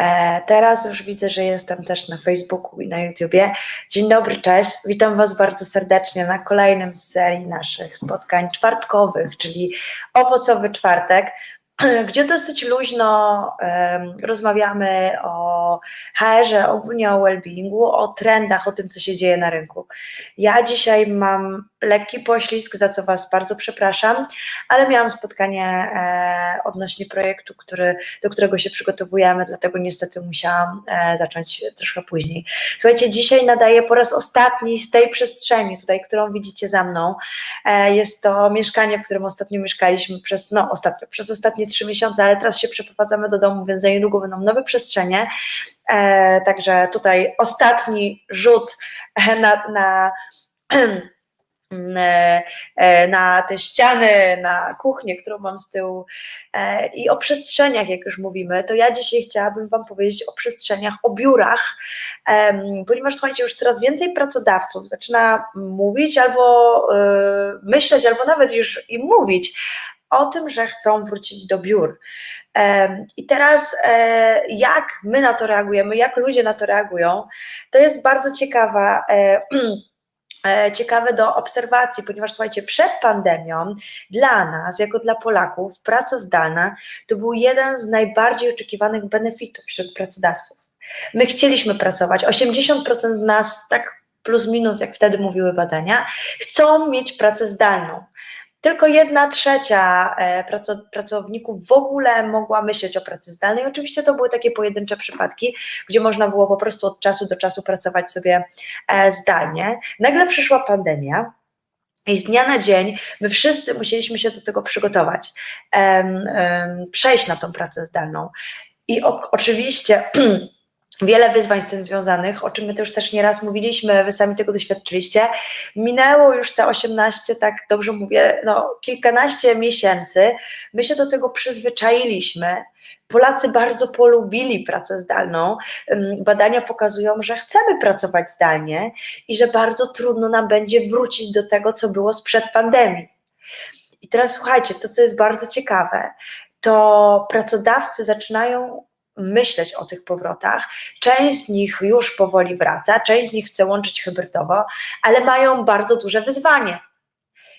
E, Teraz już widzę, że jestem też na Facebooku i na YouTubie. Dzień dobry, cześć. Witam Was bardzo serdecznie na kolejnym z serii naszych spotkań czwartkowych, czyli owocowy czwartek, gdzie dosyć luźno em, rozmawiamy o HR-ze, ogólnie o well-beingu, o trendach, o tym, co się dzieje na rynku. Ja dzisiaj mam lekki poślizg, za co Was bardzo przepraszam, ale miałam spotkanie e, odnośnie projektu, który, do którego się przygotowujemy, dlatego niestety musiałam e, zacząć troszkę później. Słuchajcie, dzisiaj nadaję po raz ostatni z tej przestrzeni, tutaj, którą widzicie za mną. E, jest to mieszkanie, w którym ostatnio mieszkaliśmy przez, no ostatnio, przez ostatnie trzy miesiące, ale teraz się przeprowadzamy do domu, więc za niedługo będą nowe przestrzenie. Także tutaj ostatni rzut na, na na te ściany, na kuchnię, którą mam z tyłu e, i o przestrzeniach, jak już mówimy, to ja dzisiaj chciałabym Wam powiedzieć o przestrzeniach, o biurach, ponieważ słuchajcie, już coraz więcej pracodawców zaczyna mówić albo e, myśleć, albo nawet już i mówić o tym, że chcą wrócić do biur. I teraz e, jak my na to reagujemy, jak ludzie na to reagują, to jest bardzo ciekawa e, e, ciekawe do obserwacji, ponieważ słuchajcie, przed pandemią dla nas, jako dla Polaków, praca zdalna to był jeden z najbardziej oczekiwanych benefitów wśród pracodawców. My chcieliśmy pracować, 80% z nas, tak plus minus, jak wtedy mówiły badania, chcą mieć pracę zdalną. Tylko jedna trzecia e, praco- pracowników w ogóle mogła myśleć o pracy zdalnej. Oczywiście to były takie pojedyncze przypadki, gdzie można było po prostu od czasu do czasu pracować sobie e, zdalnie. Nagle przyszła pandemia. I z dnia na dzień my wszyscy musieliśmy się do tego przygotować, przejść na tą pracę zdalną. I o, oczywiście wiele wyzwań z tym związanych, o czym my to już też nieraz mówiliśmy, wy sami tego doświadczyliście. Minęło już te 18, tak dobrze mówię, no kilkanaście miesięcy. My się do tego przyzwyczailiśmy. Polacy bardzo polubili pracę zdalną. Badania pokazują, że chcemy pracować zdalnie i że bardzo trudno nam będzie wrócić do tego, co było sprzed pandemii. I teraz słuchajcie, to co jest bardzo ciekawe, to pracodawcy zaczynają myśleć o tych powrotach. Część z nich już powoli wraca, część z nich chce łączyć hybrydowo, ale mają bardzo duże wyzwanie.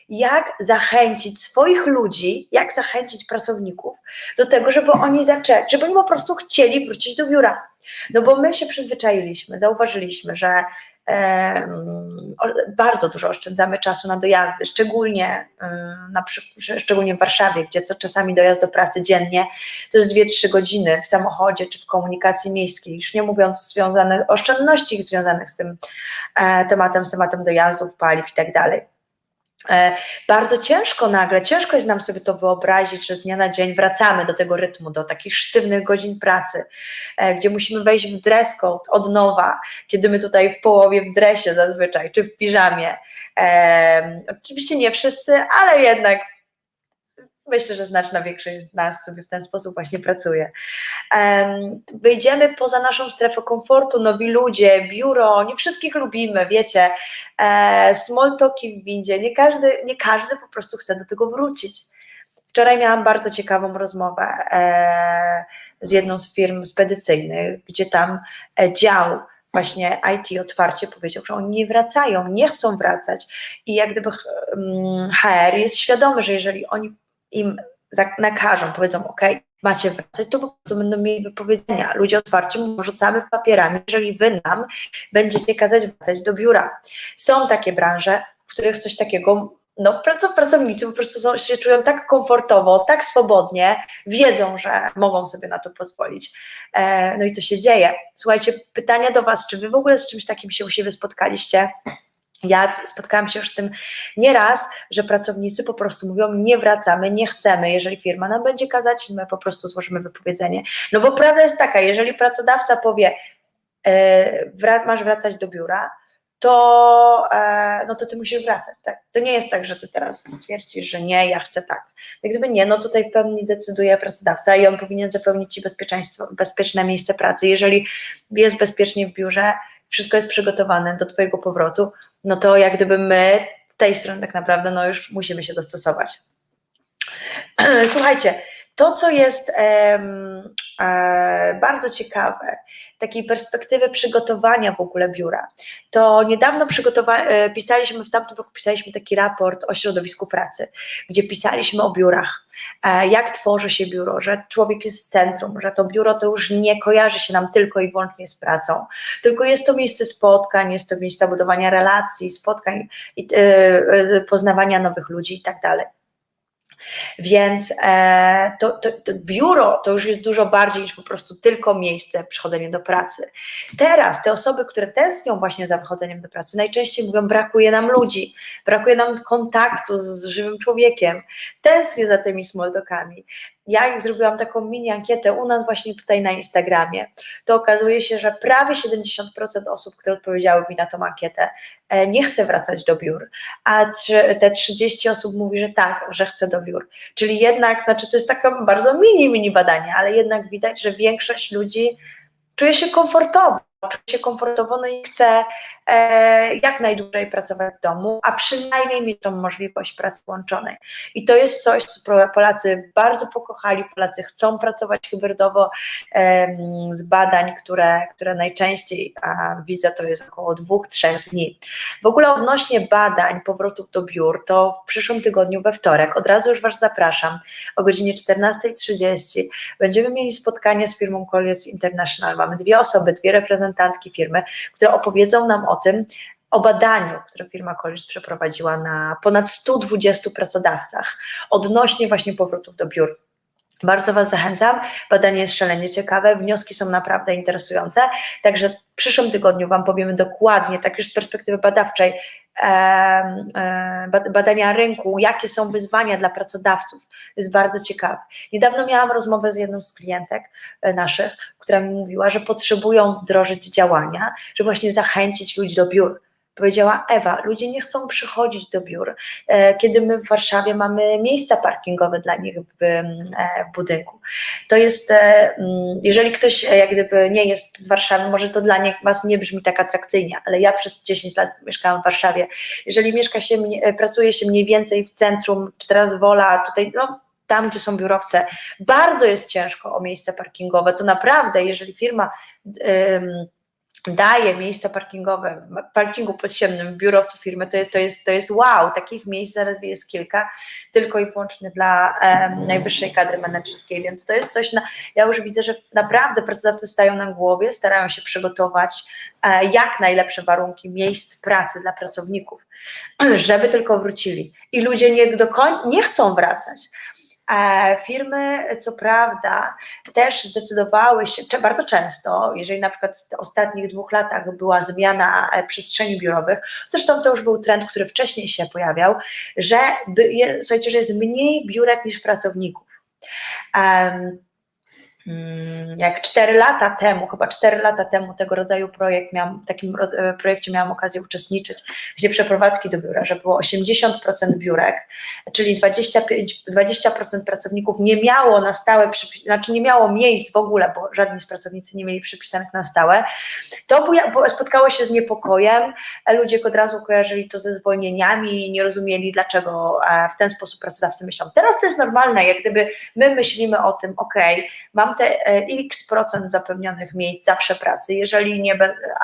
Jak zachęcić swoich ludzi, jak zachęcić pracowników do tego, żeby oni zaczęli, żeby oni po prostu chcieli wrócić do biura. No bo my się przyzwyczailiśmy, zauważyliśmy, że bardzo dużo oszczędzamy czasu na dojazdy, szczególnie, na, przy- szczególnie w Warszawie, gdzie co czasami dojazd do pracy dziennie to jest 2-3 godziny w samochodzie czy w komunikacji miejskiej, już nie mówiąc związanych, oszczędności związanych z tym e, tematem, z tematem dojazdów, paliw i tak dalej. E, Bardzo ciężko nagle, ciężko jest nam sobie to wyobrazić, że z dnia na dzień wracamy do tego rytmu, do takich sztywnych godzin pracy, e, gdzie musimy wejść w dress code od nowa, kiedy my tutaj w połowie w dresie zazwyczaj, czy w piżamie. E, oczywiście nie wszyscy, ale jednak myślę, że znaczna większość z nas sobie w ten sposób właśnie pracuje. Em, Wyjdziemy poza naszą strefę komfortu, nowi ludzie, biuro, nie wszystkich lubimy, wiecie, e, small talki w windzie, nie każdy, nie każdy po prostu chce do tego wrócić. Wczoraj miałam bardzo ciekawą rozmowę e, z jedną z firm spedycyjnych, gdzie tam e, dział właśnie IT otwarcie powiedział, że oni nie wracają, nie chcą wracać i jak gdyby mm, HR jest świadomy, że jeżeli oni im nakażą, powiedzą, ok, macie wracać, to po prostu będą mieli wypowiedzenia. Ludzie otwarci mówią, rzucamy papierami, jeżeli wy nam będziecie kazać wracać do biura. Są takie branże, w których coś takiego, no praco- pracownicy po prostu są, się czują tak komfortowo, tak swobodnie, wiedzą, że mogą sobie na to pozwolić. E, no i to się dzieje. Słuchajcie, pytania do was, czy wy w ogóle z czymś takim się u siebie spotkaliście? Ja spotkałam się już z tym nieraz, że pracownicy po prostu mówią, nie wracamy, nie chcemy, jeżeli firma nam będzie kazać, my po prostu złożymy wypowiedzenie. No bo prawda jest taka, jeżeli pracodawca powie, e, masz wracać do biura, to, e, no to ty musisz wracać, tak? To nie jest tak, że ty teraz stwierdzisz, że nie, ja chcę tak. Jak gdyby nie, no tutaj pewnie decyduje pracodawca i on powinien zapewnić ci bezpieczeństwo, bezpieczne miejsce pracy. Jeżeli jest bezpiecznie w biurze, wszystko jest przygotowane do twojego powrotu, no to jak gdyby my z tej strony tak naprawdę no już musimy się dostosować. Słuchajcie, To, co jest e, bardzo ciekawe, takiej perspektywy przygotowania w ogóle biura, to niedawno przygotowa- e, pisaliśmy, w tamtym roku pisaliśmy taki raport o środowisku pracy, gdzie pisaliśmy o biurach, e, jak tworzy się biuro, że człowiek jest w centrum, że to biuro to już nie kojarzy się nam tylko i wyłącznie z pracą, tylko jest to miejsce spotkań, jest to miejsce budowania relacji, spotkań, e, poznawania nowych ludzi i tak dalej. Więc e, to, to, to, biuro to już jest dużo bardziej niż po prostu tylko miejsce przychodzenie do pracy. Teraz te osoby, które tęsknią właśnie za wychodzeniem do pracy, najczęściej mówią: brakuje nam ludzi, brakuje nam kontaktu z żywym człowiekiem, tęsknię za tymi smoltokami. Ja jak zrobiłam taką mini ankietę u nas właśnie tutaj na Instagramie, to okazuje się, że prawie 70% osób, które odpowiedziały mi na tą ankietę, e, nie chce wracać do biur, a te 30 osób mówi, że tak, że chce do biur. Czyli jednak, znaczy to jest takie bardzo mini, mini badanie, ale jednak widać, że większość ludzi czuje się komfortowo, czuje się komfortowo no i chce jak najdłużej pracować w domu, a przynajmniej mieć tą możliwość pracy łączonej. I to jest coś, co Polacy bardzo pokochali, Polacy chcą pracować hybrydowo e, z badań, które, które najczęściej widzę, to jest około dwóch, trzech dni. W ogóle odnośnie badań powrotów do biur, to w przyszłym tygodniu we wtorek, od razu już Was zapraszam, o godzinie 14.30 będziemy mieli spotkanie z firmą Colliers International. Mamy dwie osoby, dwie reprezentantki firmy, które opowiedzą nam o tym, o badaniu, które firma Colliers przeprowadziła na ponad 120 pracodawcach odnośnie właśnie powrotów do biur. Bardzo Was zachęcam. Badanie jest szalenie ciekawe, wnioski są naprawdę interesujące. Także w przyszłym tygodniu Wam powiemy dokładnie, tak już z perspektywy badawczej, e, badania rynku, jakie są wyzwania dla pracodawców. To jest bardzo ciekawe. Niedawno miałam rozmowę z jedną z klientek e, naszych, która mi mówiła, że potrzebują wdrożyć działania, żeby właśnie zachęcić ludzi do biur Powiedziała Ewa, ludzie nie chcą przychodzić do biur, e, kiedy my w Warszawie mamy miejsca parkingowe dla nich w, e, budynku. To jest, e, jeżeli ktoś jak gdyby nie jest z Warszawy, może to dla nich was nie brzmi tak atrakcyjnie, ale ja przez 10 lat mieszkałam w Warszawie. Jeżeli mieszka się, pracuje się mniej więcej w centrum, czy teraz Wola, tutaj no, tam, gdzie są biurowce, bardzo jest ciężko o miejsce parkingowe. To naprawdę, jeżeli firma daje miejsca parkingowe, parkingu podziemnym biurowców firmy, to, to, jest, to jest wow, takich miejsc zaledwie jest kilka, tylko i wyłącznie dla um, najwyższej kadry menedżerskiej, więc to jest coś, na, ja już widzę, że naprawdę pracodawcy stają na głowie, starają się przygotować e, jak najlepsze warunki miejsc pracy dla pracowników, żeby tylko wrócili. I ludzie nie, do koń, nie chcą wracać, Firmy, co prawda, też zdecydowały się, bardzo często, jeżeli na przykład w ostatnich dwóch latach była zmiana e, przestrzeni biurowych, zresztą to już był trend, który wcześniej się pojawiał, że słuchajcie, że jest mniej biurek niż pracowników. Jak 4 lata temu, chyba 4 lata temu tego rodzaju projekt miałam, w takim e, projekcie miałam okazję uczestniczyć, gdzie przeprowadzki do biura, że było 80% biurek, czyli 25, 20% pracowników nie miało na stałe, znaczy nie miało miejsc w ogóle, bo żadni z pracownicy nie mieli przypisanych na stałe, to spotkało się z niepokojem, ludzie od razu kojarzyli to ze zwolnieniami i nie rozumieli, dlaczego e, w ten sposób pracodawcy myślą. Teraz to jest normalne, jak gdyby my myślimy o tym, ok, mam te e, x procent zapewnionych miejsc zawsze pracy, jeżeli nie,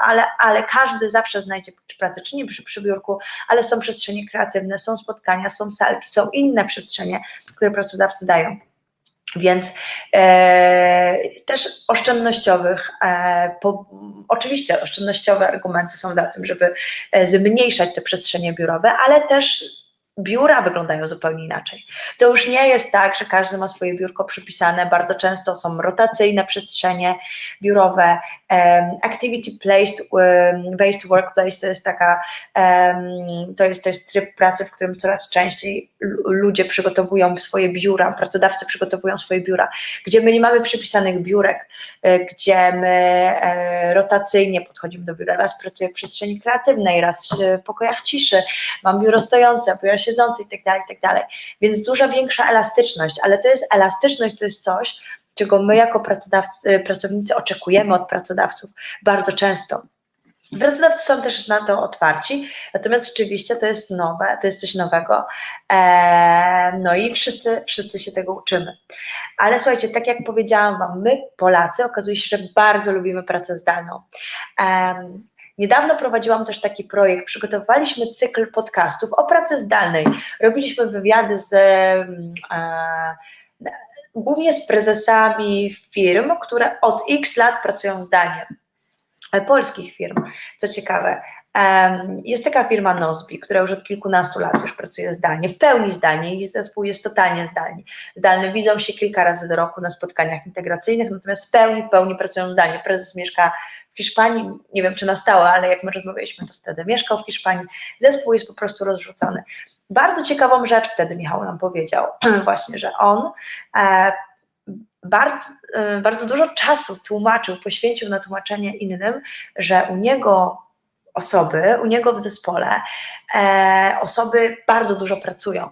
ale, ale każdy zawsze znajdzie pracę, czy nie przy, przy biurku, ale są przestrzenie kreatywne, są spotkania, są salki, są inne przestrzenie, które pracodawcy dają. Więc e, też oszczędnościowych, e, po, oczywiście oszczędnościowe argumenty są za tym, żeby e, zmniejszać te przestrzenie biurowe, ale też biura wyglądają zupełnie inaczej. To już nie jest tak, że każdy ma swoje biurko przypisane, bardzo często są rotacyjne przestrzenie biurowe, activity placed, based workplace to jest taka, to, jest, to jest tryb pracy, w którym coraz częściej ludzie przygotowują swoje biura, pracodawcy przygotowują swoje biura, gdzie my nie mamy przypisanych biurek, e, gdzie my e, rotacyjnie podchodzimy do biura, raz pracuję w przestrzeni kreatywnej, raz w pokojach ciszy, mam biuro stojące, biuro siedzący i tak dalej, i tak dalej. Więc duża większa elastyczność, ale to jest elastyczność, to jest coś, czego my jako pracodawcy, pracownicy oczekujemy od pracodawców bardzo często. Pracodawcy są też na to otwarci, natomiast oczywiście to jest nowe, to jest coś nowego, eee, no i wszyscy, wszyscy się tego uczymy. Ale słuchajcie, tak jak powiedziałam Wam, my Polacy okazuje się, że bardzo lubimy pracę zdalną. Eee, Niedawno prowadziłam też taki projekt, przygotowaliśmy cykl podcastów o pracy zdalnej. Robiliśmy wywiady z, e, głównie z prezesami firm, które od x lat pracują zdalnie polskich firm, co ciekawe. Jest taka firma Nozbi, która już od kilkunastu lat już pracuje zdalnie, w pełni zdalnie i zespół jest totalnie zdalny. Zdalny widzą się kilka razy do roku na spotkaniach integracyjnych, natomiast w pełni, w pełni pracują zdalnie. Prezes mieszka w Hiszpanii, nie wiem czy na stałe, ale jak my rozmawialiśmy, to wtedy mieszkał w Hiszpanii. Zespół jest po prostu rozrzucony. Bardzo ciekawą rzecz wtedy Michał nam powiedział, właśnie, że on e, bardzo, e, bardzo dużo czasu tłumaczył, poświęcił na tłumaczenie innym, że u niego osoby, u niego w zespole e, osoby bardzo dużo pracują.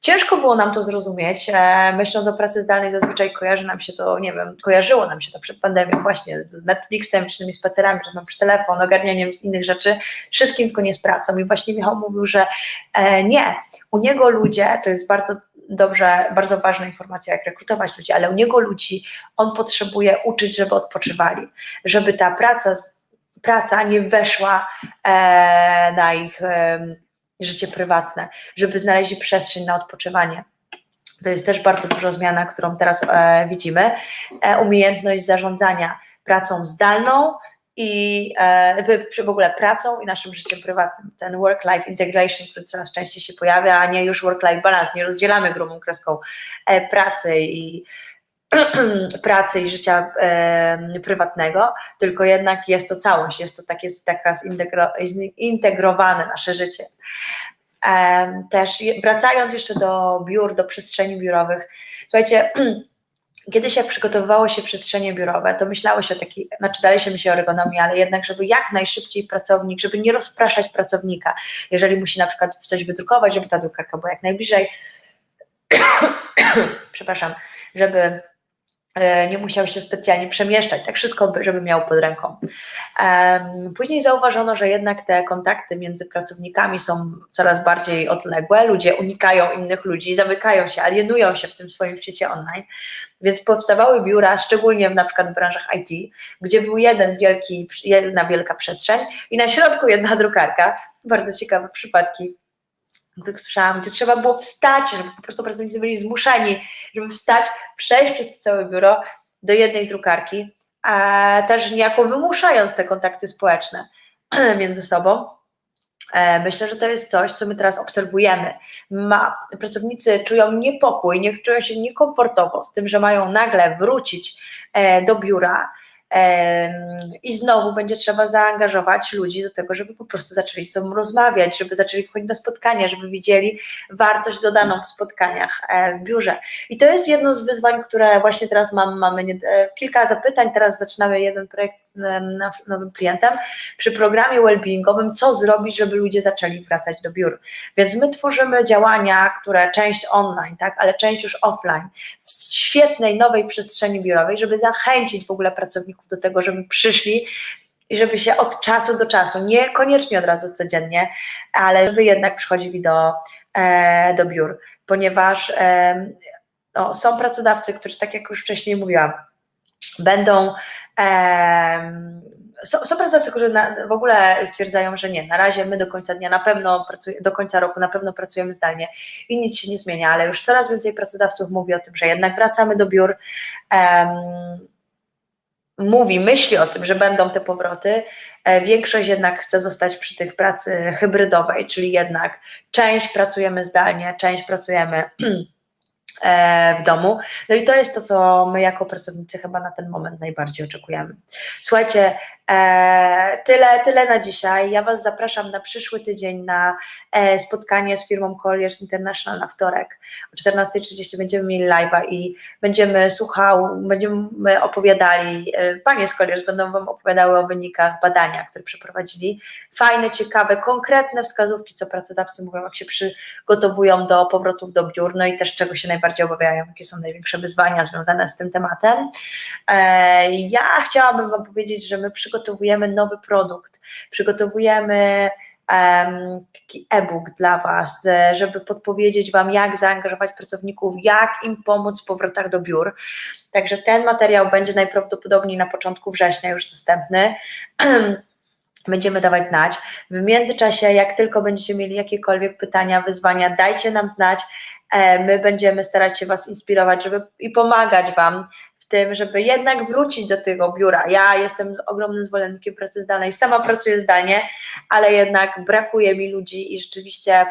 Ciężko było nam to zrozumieć. E, myśląc o pracy zdalnej, zazwyczaj kojarzy nam się to, nie wiem, kojarzyło nam się to przed pandemią właśnie z Netflixem, czy tymi spacerami, czy mam przy telefon, ogarnianiem innych rzeczy, wszystkim tylko nie z pracą. I właśnie Michał mówił, że e, nie, u niego ludzie, to jest bardzo dobrze, bardzo ważna informacja, jak rekrutować ludzi, ale u niego ludzi on potrzebuje uczyć, żeby odpoczywali, żeby ta praca, praca nie weszła e, na ich e, życie prywatne, żeby znaleźli przestrzeń na odpoczywanie. To jest też bardzo duża zmiana, którą teraz e, widzimy. Umiejętność zarządzania pracą zdalną, i e, w ogóle pracą i naszym życiem prywatnym. Ten work-life integration, który coraz częściej się pojawia, a nie już work-life balance. Nie rozdzielamy grubą kreską e, pracy i pracy i życia e, prywatnego, tylko jednak jest to całość, jest to takie, taka zintegrowane nasze życie. E, też wracając jeszcze do biur, do przestrzeni biurowych, słuchajcie, Kiedyś jak przygotowywało się przestrzenie biurowe, to myślało się o takiej, znaczy dalej się myśli o ergonomii, ale jednak, żeby jak najszybciej pracownik, żeby nie rozpraszać pracownika, jeżeli musi na przykład coś wydrukować, żeby ta drukarka była jak najbliżej, przepraszam, żeby nie musiał się specjalnie przemieszczać, tak wszystko, żeby miał pod ręką. Później zauważono, że jednak te kontakty między pracownikami są coraz bardziej odległe, ludzie unikają innych ludzi, zamykają się, alienują się w tym swoim świecie online, więc powstawały biura, szczególnie na przykład w branżach IT, gdzie był jeden wielki, jedna wielka przestrzeń i na środku jedna drukarka, bardzo ciekawe przypadki tak słyszałam, gdzie trzeba było wstać, żeby po prostu pracownicy byli zmuszeni, żeby wstać, przejść przez całe biuro do jednej drukarki, a też niejako wymuszając te kontakty społeczne między sobą. E, myślę, że to jest coś, co my teraz obserwujemy. Ma, pracownicy czują niepokój, nie czują się niekomfortowo z tym, że mają nagle wrócić e, do biura, i znowu będzie trzeba zaangażować ludzi do tego, żeby po prostu zaczęli ze sobą rozmawiać, żeby zaczęli wchodzić na spotkania, żeby widzieli wartość dodaną w spotkaniach e, w biurze. I to jest jedno z wyzwań, które właśnie teraz mam, mamy e, kilka zapytań, teraz zaczynamy jeden projekt nowym klientem przy programie wellbeingowym, co zrobić, żeby ludzie zaczęli wracać do biur. Więc my tworzymy działania, które część online, tak, ale część już offline, w świetnej, nowej przestrzeni biurowej, żeby zachęcić w ogóle pracowników do tego, żeby przyszli i żeby się od czasu do czasu, niekoniecznie od razu codziennie, ale żeby jednak przychodzili do, e, do biur, ponieważ e, no, są pracodawcy, którzy, tak jak już wcześniej mówiłam, będą. E, są, są pracodawcy, którzy na, w ogóle stwierdzają, że nie, na razie my do końca dnia na pewno do końca roku na pewno pracujemy zdalnie i nic się nie zmienia, ale już coraz więcej pracodawców mówi o tym, że jednak wracamy do biur. Um, mówi, myśli o tym, że będą te powroty, e, większość jednak chce zostać przy tych pracy hybrydowej, czyli jednak część pracujemy zdalnie, część pracujemy E, w domu. No i to jest to, co my jako pracownicy chyba na ten moment najbardziej oczekujemy. Słuchajcie, tyle, tyle na dzisiaj. Ja Was zapraszam na przyszły tydzień na e, spotkanie z firmą Colliers International na wtorek. O 14.30 będziemy mieli live'a i będziemy słuchał, będziemy opowiadali, panie z Colliers będą Wam opowiadały o wynikach badania, które przeprowadzili. Fajne, ciekawe, konkretne wskazówki, co pracodawcy mówią, jak się przygotowują do powrotów do biur, no i też czego się najbardziej obawiają, jakie są największe wyzwania związane z tym tematem. E, Ja chciałabym Wam powiedzieć, że my przygotowujemy nowy produkt, przygotowujemy em, taki e-book dla Was, żeby podpowiedzieć Wam, jak zaangażować pracowników, jak im pomóc w powrotach do biur. Także ten materiał będzie najprawdopodobniej na początku września już dostępny. Będziemy dawać znać. W międzyczasie, jak tylko będziecie mieli jakiekolwiek pytania, wyzwania, dajcie nam znać. E, My będziemy starać się Was inspirować, żeby i pomagać Wam tym, żeby jednak wrócić do tego biura. Ja jestem ogromnym zwolennikiem pracy zdalnej, sama pracuję zdalnie, ale jednak brakuje mi ludzi i rzeczywiście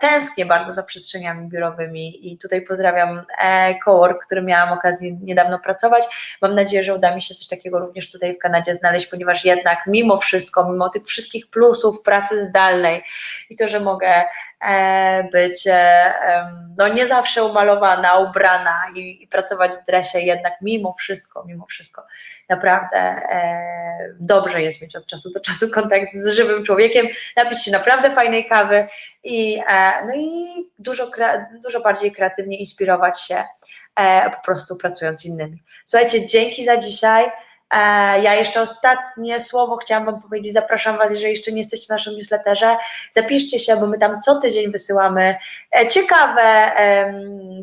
tęsknię bardzo za przestrzeniami biurowymi i tutaj pozdrawiam e, Cowork, którym miałam okazję niedawno pracować. Mam nadzieję, że uda mi się coś takiego również tutaj w Kanadzie znaleźć, ponieważ jednak mimo wszystko, mimo tych wszystkich plusów pracy zdalnej i to, że mogę e, być e, no nie zawsze umalowana, ubrana i, i pracować w dresie, jednak mimo wszystko, mimo wszystko naprawdę e, dobrze jest mieć od czasu do czasu kontakt z żywym człowiekiem, napić się naprawdę fajnej kawy i, e, no i dużo, dużo bardziej kreatywnie inspirować się e, po prostu pracując z innymi. Słuchajcie, dzięki za dzisiaj. E, Ja jeszcze ostatnie słowo chciałam Wam powiedzieć. Zapraszam Was, jeżeli jeszcze nie jesteście w naszym newsletterze, zapiszcie się, bo my tam co tydzień wysyłamy e, ciekawe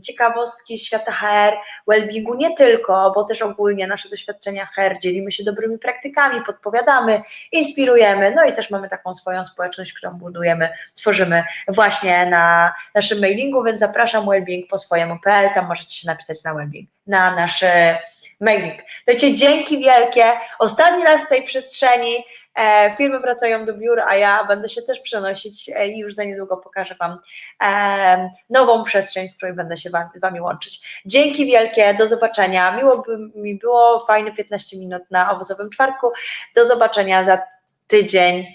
ciekawostki świata HR, wellbeingu, nie tylko, bo też ogólnie nasze doświadczenia HR, dzielimy się dobrymi praktykami, podpowiadamy, inspirujemy, no i też mamy taką swoją społeczność, którą budujemy, tworzymy właśnie na naszym mailingu, więc zapraszam wellbeing po swojemu.pl, tam możecie się napisać na wellbeing, na nasz e, mailing. Słuchajcie, dzięki wielkie, ostatni raz w tej przestrzeni, e, firmy wracają do biur, a ja będę się też przenosić e, i już za niedługo pokażę Wam e, nową przestrzeń, z której będę się wam, Wami łączyć. Dzięki wielkie, do zobaczenia. Miło by mi było, fajne 15 minut na owocowym czwartku. Do zobaczenia za tydzień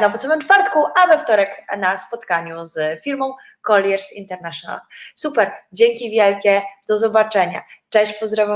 na owocowym czwartku, a we wtorek na spotkaniu z firmą Colliers International. Super, dzięki wielkie, do zobaczenia. Cześć, pozdrawiam